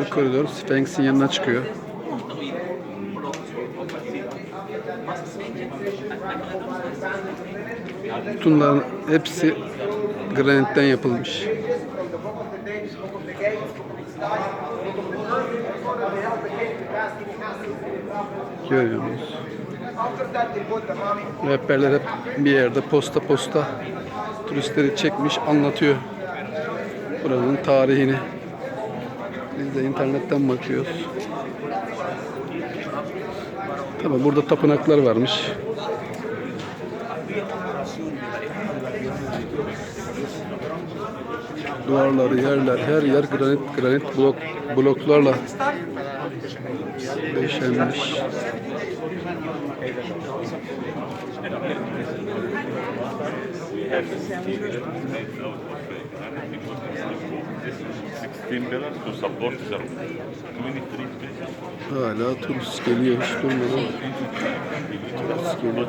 Bu koridor Sphinx'in yanına çıkıyor. Bunların hepsi granitten yapılmış. Görüyor musunuz? Rehberler hep bir yerde posta posta turistleri çekmiş anlatıyor buranın tarihini. Biz de internetten bakıyoruz. Tabi burada tapınaklar varmış. Duvarları, yerler, her yer granit granit blok bloklarla döşenmiş. $16 to support. Hala turist geliyor hiç durmadan. Turist geliyor.